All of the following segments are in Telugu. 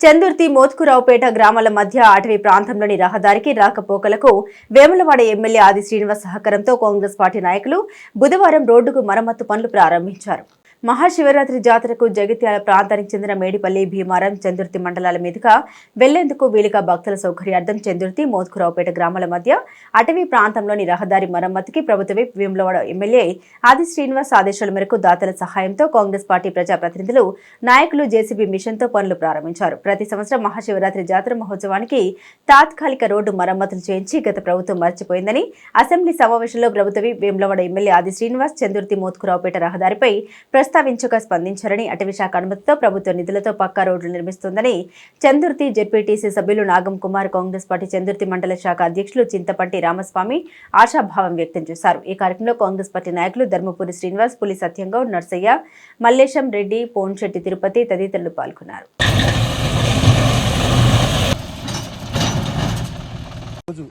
చందుర్తి మోత్కురావుపేట గ్రామాల మధ్య అటవీ ప్రాంతంలోని రహదారికి రాకపోకలకు వేములవాడ ఎమ్మెల్యే ఆది శ్రీనివాస్ సహకారంతో కాంగ్రెస్ పార్టీ నాయకులు బుధవారం రోడ్డుకు మరమ్మతు పనులు ప్రారంభించారు. మహాశివరాత్రి జాతరకు జగిత్యాల ప్రాంతానికి చెందిన మేడిపల్లి భీమారం చందుర్తి మండలాల మీదుగా వెళ్ళేందుకు వీలుగా భక్తుల సౌకర్యార్థం చందుర్తి మోత్కురావుపేట గ్రామాల మధ్య అటవీ ప్రాంతంలోని రహదారి మరమ్మతుకి ప్రభుత్వ భీమలవాడ ఎమ్మెల్యే ఆది శ్రీనివాస్ ఆదేశాల మేరకు దాతల సహాయంతో కాంగ్రెస్ పార్టీ ప్రజాప్రతినిధులు నాయకులు జేసీబీ మిషన్తో పనులు ప్రారంభించారు. ప్రతి సంవత్సరం మహాశివరాత్రి జాతర మహోత్సవానికి తాత్కాలిక రోడ్డు మరమ్మతులు చేయించి గత ప్రభుత్వం మర్చిపోయిందని అసెంబ్లీ సమావేశంలో ప్రభుత్వ విప్ వేములవాడ ఎమ్మెల్యే ఆది శ్రీనివాస్ చందుర్తి మోత్కురావుపేట రహదారిపై ప్రస్తావించగా స్పందించారని అటవీశాఖ అనుమతితో ప్రభుత్వ నిధులతో పక్కా రోడ్లు నిర్మిస్తుందని చందుర్తి జెడ్పీటీసీ సభ్యులు నాగం కుమార్ కాంగ్రెస్ పార్టీ చందుర్తి మండల శాఖ అధ్యక్షులు చింతపంటి రామస్వామి ఆశాభావం వ్యక్తం చేశారు. ఈ కార్యక్రమంలో కాంగ్రెస్ పార్టీ నాయకులు ధర్మపురి శ్రీనివాస్ పులి సత్యంగౌడ్ నర్సయ్య మల్లేశం రెడ్డి పోన్శెట్టి తిరుపతి తదితరులు పాల్గొన్నారు. రోజు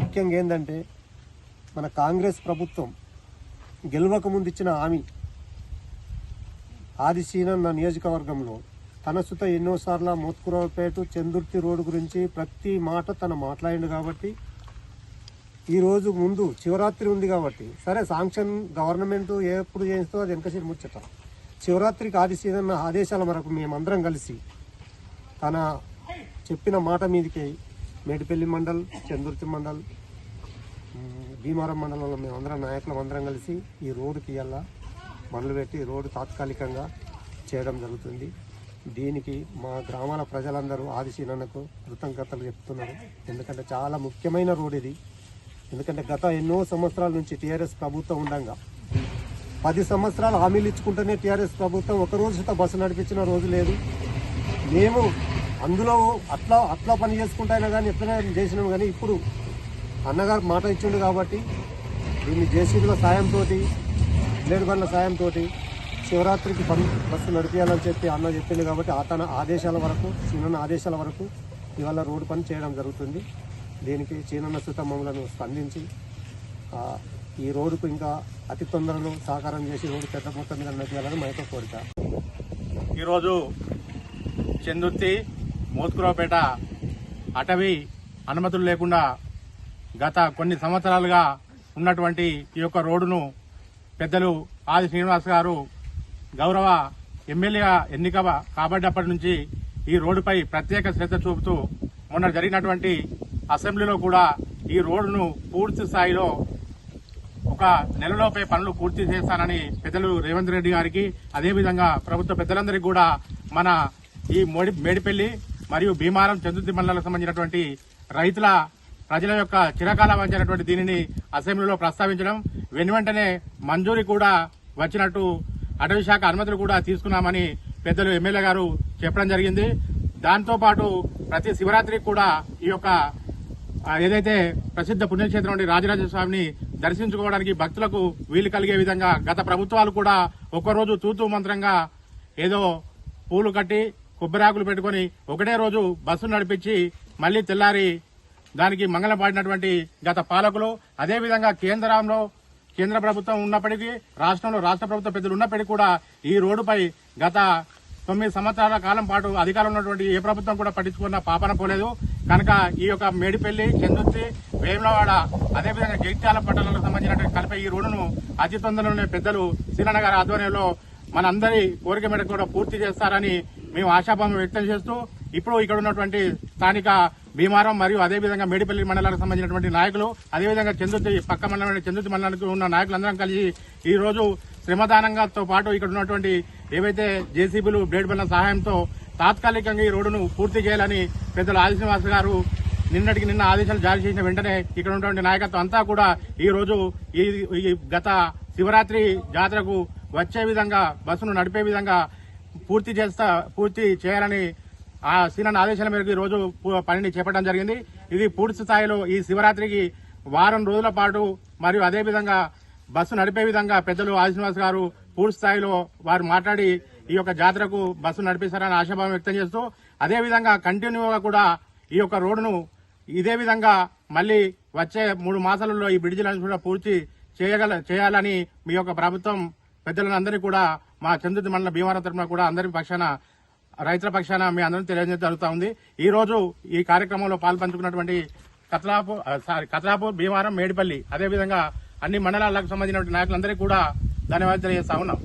ముఖ్యంగా ఏంటంటే మన కాంగ్రెస్ ప్రభుత్వం గెలవక ముందు ఇచ్చిన హామీ ఆదిశీనన్న నియోజకవర్గంలో తన సుత ఎన్నోసార్లు మోత్కురావుపేట చందుర్తి రోడ్డు గురించి ప్రతి మాట తను మాట్లాడిండు కాబట్టి ఈరోజు ముందు శివరాత్రి ఉంది కాబట్టి సరే శాంక్షన్ గవర్నమెంట్ ఎప్పుడు చేయిస్తో అది వెనకసి ముచ్చట. శివరాత్రికి ఆదిశీనన్న ఆదేశాల మేరకు మేమందరం కలిసి తన చెప్పిన మాట మీదకి మేడిపల్లి మండల్ చందుర్తి మండల్ భీమారం మండలంలో మేమందరం నాయకులం అందరం కలిసి ఈ రోడ్డుకి తీయాలా? మొదలు పెట్టి రోడ్డు తాత్కాలికంగా చేయడం జరుగుతుంది. దీనికి మా గ్రామాల ప్రజలందరూ ఆదిశీనకు కృతజ్ఞతలు చెప్తున్నారు. ఎందుకంటే చాలా ముఖ్యమైన రోడ్ ఇది. ఎందుకంటే గత ఎన్నో సంవత్సరాల నుంచి టీఆర్ఎస్ ప్రభుత్వం ఉండగా పది సంవత్సరాలు హామీలు ఇచ్చుకుంటేనే టీఆర్ఎస్ ప్రభుత్వం ఒక రోజు బస్సు నడిపించిన రోజు లేదు. మేము అందులో అట్లా అట్లా పని చేసుకుంటైనా కానీ ఎట్లనే చేసినాం కానీ ఇప్పుడు అన్నగారు మాట ఇచ్చిండు కాబట్టి దీన్ని జేసీబీల సాయంతో బ్లేడ్ బండ్ల సాయంతో శివరాత్రికి పని బస్సు నడిపించాలని చెప్పి అన్న చెప్పింది కాబట్టి ఆ తన ఆదేశాల వరకు చిన్న ఆదేశాల వరకు ఇవాళ రోడ్డు పని చేయడం జరుగుతుంది. దీనికి చీనన్న సుత మమ్మలను స్పందించి ఈ రోడ్డుకు ఇంకా అతి తొందరలో సహకారం చేసి రోడ్డు పెద్ద మొత్తం మీద నడిపించాలని మా యొక్క కోరిక. ఈరోజు చందుర్తి మోత్కురావుపేట అటవీ అనుమతులు లేకుండా గత కొన్ని సంవత్సరాలుగా ఉన్నటువంటి ఈ యొక్క రోడ్డును పెద్దలు ఆది శ్రీనివాస్ గారు గౌరవ ఎమ్మెల్యే ఎన్నిక కాబడ్డప్పటి నుంచి ఈ రోడ్డుపై ప్రత్యేక శ్రద్ధ చూపుతూ మొన్న జరిగినటువంటి అసెంబ్లీలో కూడా ఈ రోడ్డును పూర్తి స్థాయిలో ఒక నెలలోపే పనులు పూర్తి చేస్తానని పెద్దలు రేవంత్ రెడ్డి గారికి అదేవిధంగా ప్రభుత్వ పెద్దలందరికీ కూడా మన ఈ మోడి మేడిపల్లి మరియు భీమారం చందుర్తి మండలాలకు సంబంధించినటువంటి రైతుల ప్రజల యొక్క చిరకాల వంచినటువంటి దీనిని అసెంబ్లీలో ప్రస్తావించడం వెను వెంటనే మంజూరీ కూడా వచ్చినట్టు అటవీ శాఖ అనుమతులు కూడా తీసుకున్నామని పెద్దలు ఎమ్మెల్యే గారు చెప్పడం జరిగింది. దాంతోపాటు ప్రతి శివరాత్రికి కూడా ఈ యొక్క ఏదైతే ప్రసిద్ధ పుణ్యక్షేత్రం నుండి రాజరాజ స్వామిని దర్శించుకోవడానికి భక్తులకు వీలు కలిగే విధంగా గత ప్రభుత్వాలు కూడా ఒక్కరోజు తూతూ మంత్రంగా ఏదో పూలు కట్టి కొబ్బరాకులు పెట్టుకొని ఒకటే రోజు బస్సు నడిపించి మళ్ళీ తెల్లారి దానికి మంగళం పాడినటువంటి గత పాలకులు అదేవిధంగా కేంద్రంలో కేంద్ర ప్రభుత్వం ఉన్నప్పటికీ రాష్ట్రంలో రాష్ట్ర ప్రభుత్వ పెద్దలు ఉన్నప్పటికీ కూడా ఈ రోడ్డుపై గత తొమ్మిది సంవత్సరాల కాలం పాటు అధికారంలో ఉన్నటువంటి ఏ ప్రభుత్వం కూడా పట్టించుకున్న పాపన పోలేదు. కనుక ఈ యొక్క మేడిపల్లి చందుర్తి వేములవాడ అదేవిధంగా జగిత్యాల పట్టణాలకు సంబంధించినటువంటి కలిపే ఈ రోడ్డును అతి తొందరలోనే పెద్దలు శ్రీనగర్ ఆధ్వర్యంలో మనందరి కోరిక మేరకు కూడా పూర్తి చేస్తారని మేము ఆశాభావం వ్యక్తం చేస్తూ ఇప్పుడు ఇక్కడ ఉన్నటువంటి స్థానిక భీమారం మరియు అదేవిధంగా మేడిపల్లి మండలానికి సంబంధించినటువంటి నాయకులు అదేవిధంగా చందుర్తి పక్క మండలం చందుర్తి మండలానికి ఉన్న నాయకులందరం కలిసి ఈ రోజు శ్రమదానంగాతో పాటు ఇక్కడ ఉన్నటువంటి ఏవైతే జేసీబీలు బ్లేడ్ బల్ల సహాయంతో తాత్కాలికంగా ఈ రోడ్డును పూర్తి చేయాలని పెద్దలు ఆదిశ్రీనివాస్ గారు నిన్నటికి నిన్న ఆదేశాలు జారీ చేసిన వెంటనే ఇక్కడ ఉన్నటువంటి నాయకత్వం అంతా కూడా ఈ రోజు ఈ ఈ గత శివరాత్రి జాతరకు వచ్చే విధంగా బస్సును నడిపే విధంగా పూర్తి చేస్తా పూర్తి చేయాలని ఆ సీనన్న ఆదేశాల మేరకు ఈ రోజు పనిని చేపట్టడం జరిగింది. ఇది పూర్తి స్థాయిలో ఈ శివరాత్రికి వారం రోజుల పాటు మరియు అదేవిధంగా బస్సు నడిపే విధంగా పెద్దలు ఆదిశ్రీనివాస్ గారు పూర్తి స్థాయిలో వారు మాట్లాడి ఈ యొక్క జాతరకు బస్సు నడిపిస్తారని ఆశాభావం వ్యక్తం చేస్తూ అదే విధంగా కంటిన్యూగా కూడా ఈ యొక్క రోడ్డును ఇదే విధంగా మళ్ళీ వచ్చే మూడు మాసాలలో ఈ బ్రిడ్జిలను కూడా పూర్తి చేయగల చేయాలని మీ యొక్క ప్రభుత్వం పెద్దలందరినీ కూడా మా చంద్రుతి మండల భీమవరం తరఫున కూడా అందరి పక్షాన రైతుల పక్షాన మీ అందరం తెలియజేయడం జరుగుతూ ఉంది. ఈ రోజు ఈ కార్యక్రమంలో పాల్పంచుకున్నటువంటి కత్లాపూర్ సారీ కత్లాపూర్ భీమవరం మేడిపల్లి. అదేవిధంగా అన్ని మండలాలకు సంబంధించిన నాయకులందరికీ కూడా ధన్యవాదాలు తెలియజేస్తా ఉన్నాం.